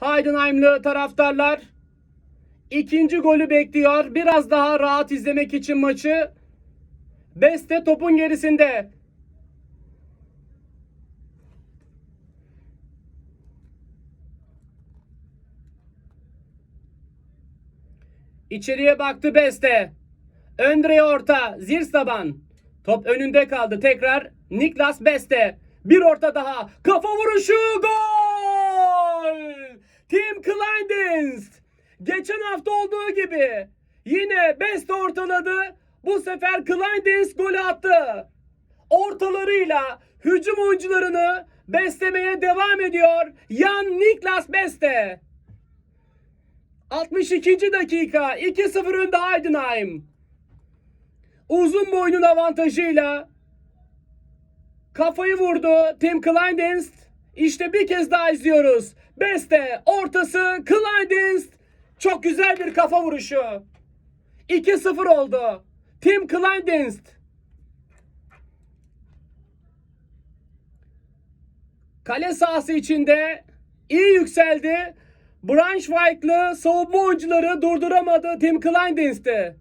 Heidenheimlı taraftarlar ikinci golü bekliyor. Biraz daha rahat izlemek için maçı. Beste topun gerisinde. İçeriye baktı Beste. Öndre orta. Zirstaban. Top önünde kaldı. Tekrar Niklas Beste. Bir orta daha. Kafa vuruşu. Gol! Tim Kleindinst. Geçen hafta olduğu gibi. Yine Beste ortaladı. Bu sefer Kleindinst golü attı. Ortalarıyla hücum oyuncularını beslemeye devam ediyor. Jan Niklas Beste. 62. dakika 2-0 önde Heidenheim. Uzun boyunun avantajıyla kafayı vurdu Tim Kleindinst. İşte bir kez daha izliyoruz. Beste ortası Kleindinst. Çok güzel bir kafa vuruşu. 2-0 oldu. Tim Kleindinst. Kale sahası içinde iyi yükseldi. Braunschweig'lı savunma oyuncuları durduramadı Tim Kleindinst'i.